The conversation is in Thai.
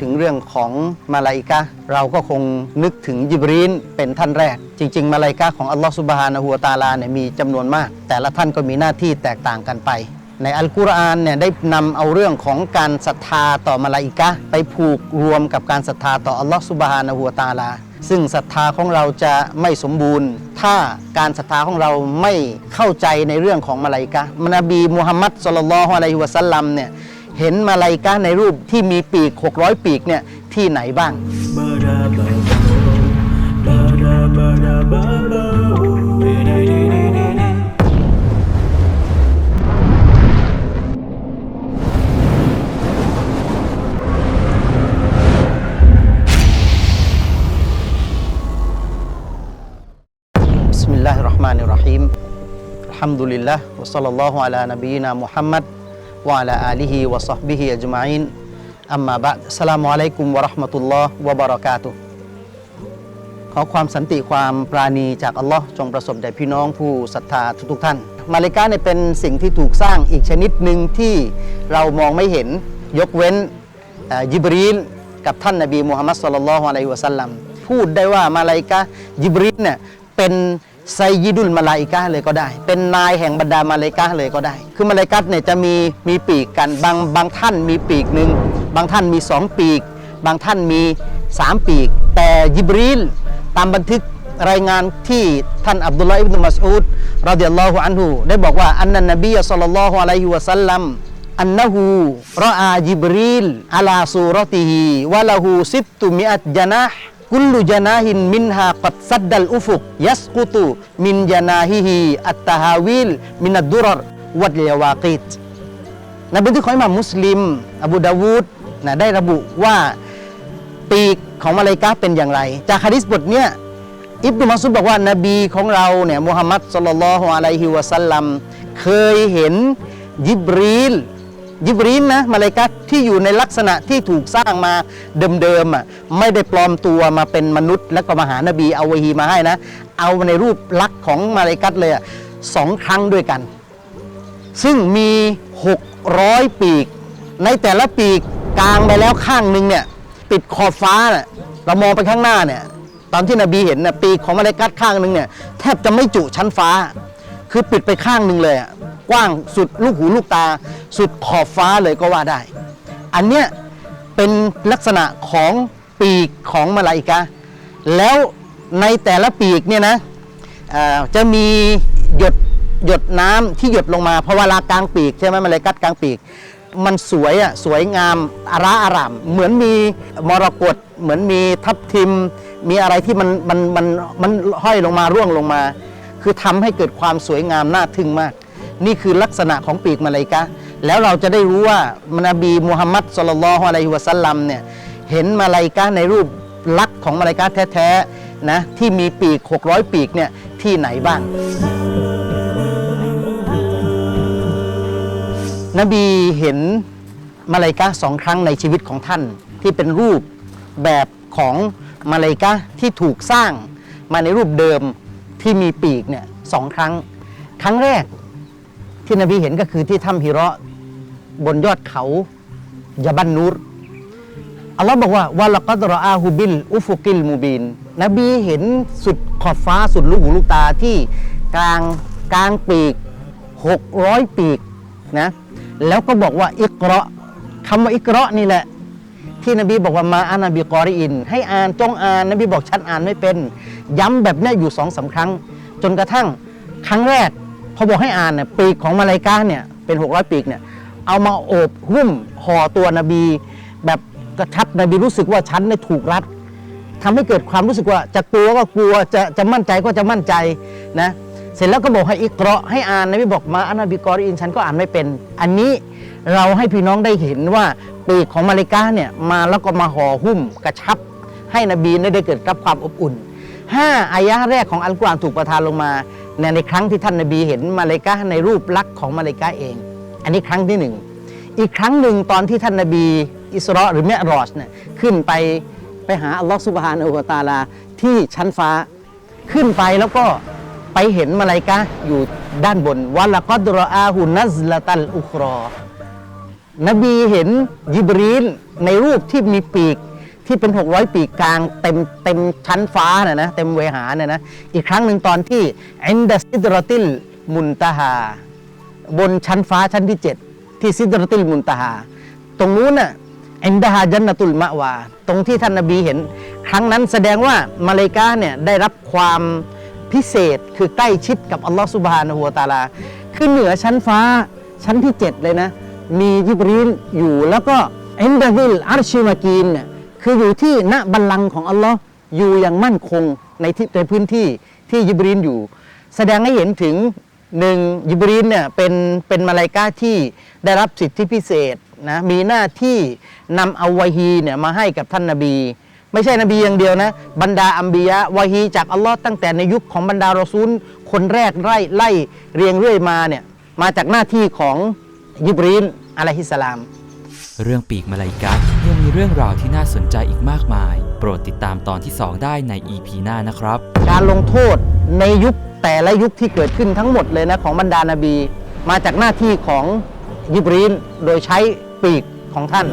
ถึงเรื่องของมาลาอิกะเราก็คงนึกถึงยิบรีนเป็นท่านแรก จริง ๆ มาลาอิกะของอัลลอฮฺสุบฮานะฮูวตาลาเนี่ยมีจำนวนมาก แต่ละท่านก็มีหน้าที่แตกต่างกันไป ในอัลกุรอานเนี่ยได้นำเอาเรื่องของการศรัทธาต่อมาลาอิกะไปผูกรวมกับการศรัทธาต่ออัลลอฮฺสุบฮานะฮูวตาลาซึ่งศรัทธาของเราจะไม่สมบูรณ์ ถ้าการศรัทธาของเราไม่เข้าใจในเรื่องของมาลาอิกะมนบีมุฮัมมัดสุลลัลลอฮุอะลัยฮิวะสัลลัมเนี่ย เห็นมาลาอิกะห์ในรูปที่มีปีก 600 ปีกเนี่ยที่ไหนบ้าง بسم الله الرحمن الرحيم الحمد لله وصلى الله على نبينا محمد وعلى آله وصحبه يجمعين أما بعد السلام عليكم ورحمة الله وبركاته ขอความสันติความปราณีจากอัลลอฮ์จงประสบแด่พี่น้องผู้ศรัทธาทุกท่าน มาลิกาเนี่ยเป็นสิ่งที่ถูกสร้างอีกชนิดหนึ่งที่เรามองไม่เห็นยกเว้นยิบรีนกับท่านนบีมูฮัมมัดสุลลัลฮวาลัยวะสัลลัมพูดได้ว่ามาลิกายิบรีนเนี่ยเป็น ไซยิดุลมาลาอิกะเลยก็ได้ เป็นนายแห่งบรรดามาลาอิกะเลยก็ได้ คือมาลาอิกะเนี่ยจะมีมีปีกกันบางบางท่านมีปีกหนึ่งบางท่านมีสองปีก บางท่านมีสามปีก แต่ยิบรีลตามบันทึกรายงานที่ท่านอับดุลลาห์อิบนุมัสอูดรดิยัลลอฮุอันฮุได้บอกว่าอันนันนบีศ็อลลัลลอฮุอะลัยฮิวะสัลลัมอันนะฮูรออาจิบรีลอะลาซูรติฮิวะละฮูซิตตุมิอัตจนะห์ กุลลุจนะฮินมินฮากัดซัดดัลอุฟุกยัสกุตุมินจนะฮิฮิอัตตะฮาวิลมินัดดุรรวัดยาวากิตในบันทึกของอิหม่ามมุสลิม อบูดาวูดนะได้ระบุว่าปีกของมาลาอิกะห์เป็นอย่างไร จากฮะดิษบทเนี้ยอิบนุมัสุดบอกว่านบีของเราเนี่ยมุฮัมมัดสุลลัลฮุอะลัยฮิวะสัลลัมเคยเห็นยิบรีล ยิบรีลนะมาลกะห์ที่อยู่ในลักษณะที่ถูกสร้างมาเดิมๆอะไม่ได้ปลอมตัวมาเป็นมนุษย์ แล้วก็มาหานบีเอาวะฮีมาให้นะ เอาในรูปลักษณ์ของมาลกะห์เลยอะสองครั้งด้วยกัน ซึ่งมี 600 ปีก ในแต่ละปีกกลางไปแล้วข้างหนึ่งเนี่ยปิดขอบฟ้าน่ะเรามองไปข้างหน้าเนี่ยตอนที่นบีเห็นน่ะปีกของมาเลาอิกัดข้างหนึ่งเนี่ยแทบจะไม่จุชั้นฟ้า คือปิดไปข้างหนึ่งเลยอะ กว้างสุดลูกหูลูกตา สุดขอบฟ้าเลยก็ว่าได้ อันเนี้ยเป็นลักษณะของปีกของมาลาอิกะแล้วในแต่ละปีกเนี่ยนะจะมีหยดหยดน้ำที่หยดลงมาเพราะเวลากลางปีกใช่ไหมมันเลยกัดกลางปีก มันสวยอะสวยงามอาราอาราม เหมือนมีมรกตเหมือนมีทับทิม มีอะไรที่มันมันมันมันห้อยลงมาร่วงลงมา คือทำให้เกิดความสวยงามน่าทึ่งมาก นี่คือลักษณะของปีกมาลาอิกะแล้วเราจะได้รู้ว่ามนบีมุฮัมมัดสุลลัลฮุอะลัยฮิวะสัลลัมเนี่ยเห็นมาลาอิกะในรูปลักษณ์ของมาลาอิกะแท้ๆนะที่มีปีก 600 ปีกเนี่ยที่ไหนบ้าง นบีเห็นมาลาอิกะสองครั้งในชีวิตของท่านที่เป็นรูปแบบของมาลาอิกะที่ถูกสร้างมาในรูปเดิมที่มีปีกเนี่ยสองครั้ง ครั้งแรก ที่นบีเห็นก็คือที่ถ้ำฮิราะห์บนยอดเขายาบันนูรอัลลอฮ์บอกว่าวะละกัดรออาฮูบิลอุฟุกิลมูบินนบีเห็นสุดขอบฟ้าสุดลูกหูลูกตาที่กลางกลางปีก 600 ปีกนะแล้วก็บอกว่าอิกราะห์คำว่าอิกราะห์นี่แหละ ที่นบีบอกว่ามาอานาบีกอริอิน ให้อ่านจงอ่านนบีบอกฉันอ่านไม่เป็น ย้ำแบบนี้อยู่สองสามครั้ง จนกระทั่งครั้งแรก อบอกให้อ่านเนี่ยปีกของมาลาอิกะห์เนี่ยเป็น 600 ปีกเนี่ยเอามาโอบหุ้มห่อตัวนบี แบบกระชับนบีรู้สึกว่าฉันเนี่ยถูกรัดทำให้เกิดความรู้สึกว่าจะกลัวก็กลัวจะจะมั่นใจก็จะมั่นใจนะเสร็จแล้วก็บอกให้อิกราะให้อ่านนบีบอกมาอานาบิกอริอินฉันก็อ่านไม่เป็น อันนี้เราให้พี่น้องได้เห็นว่าปีกของมาเลกาเนี่ยมาแล้วก็มาห่อหุ้มกระชับ ให้นบีได้เกิดรับความอบอุ่นห้าอายะห์แรกของอัลกุรอานถูกประทานลงมา ในในครั้งที่ท่านนบีเห็นมาเลกาในรูปลักษณ์ของมาเลกาเอง อันนี้ครั้งที่หนึ่งอีกครั้งหนึ่งตอนที่ท่านนบี อิสราะห์หรือเมรอจเนี่ยขึ้นไปไปหาอัลลอฮฺสุบฮานะฮูตาลาที่ชั้นฟ้า ขึ้นไปแล้วก็ไปเห็นมาลาอิกะอยู่ด้านบนวะละกัดรออาหุนัซละตัลอุครอนบีเห็นยิบรีลในรูปที่มีปีก ที่เป็น 600 ปีกลางเต็มเต็มชั้นฟ้าน่ะนะเต็มเวหาเนี่ยนะอีกครั้งหนึ่งตอนที่อินดัสซิดรติลมุนตาฮาบนชั้นฟ้าชั้นที่ 7 ที่ซิดรติลมุนตาฮาตรงนู้นน่ะอินดาฮาจันนตุลมะวา ตรงที่ท่านนบีเห็น ครั้งนั้นแสดงว่ามาเลกาเนี่ยได้รับความพิเศษคือใกล้ชิดกับอัลลอฮฺสุบฮานะฮูวตาลาคือเหนือชั้นฟ้าชั้นที่ 7 เลยนะ มียิบรีนอยู่แล้วก็อินดาฮิลอาร์ชิมากีนเนี่ย คืออยู่ที่ณบัลลังก์ของอัลลอฮ์อยู่อย่างมั่นคงในที่ในพื้นที่ที่ยิบรีนอยู่ แสดงให้เห็นถึงหนึ่งยิบรีนเนี่ยเป็นเป็นมาลายกาที่ได้รับสิทธิพิเศษนะมีหน้าที่นำเอาวะฮีเนี่ยมาให้กับท่านนบี ไม่ใช่นบีอย่างเดียวนะบรรดาอัมบียะวะฮีจากอัลลอฮ์ตั้งแต่ในยุคของบรรดารอซูลคนแรกไล่ไล่เรียงเรื่อยมาเนี่ยมาจากหน้าที่ของยิบรีนอะลัยฮิสสลาม เรื่องปีกมาลาอิกะห์ยังมี เรื่องราวที่น่าสนใจอีกมากมาย โปรดติดตามตอนที่ 2 ได้ใน EP หน้านะครับ การลงโทษในยุคแต่ละยุคที่เกิดขึ้นทั้งหมดเลยนะของบรรดานาบี มาจากหน้าที่ของยิบรีนโดยใช้ปีกของท่าน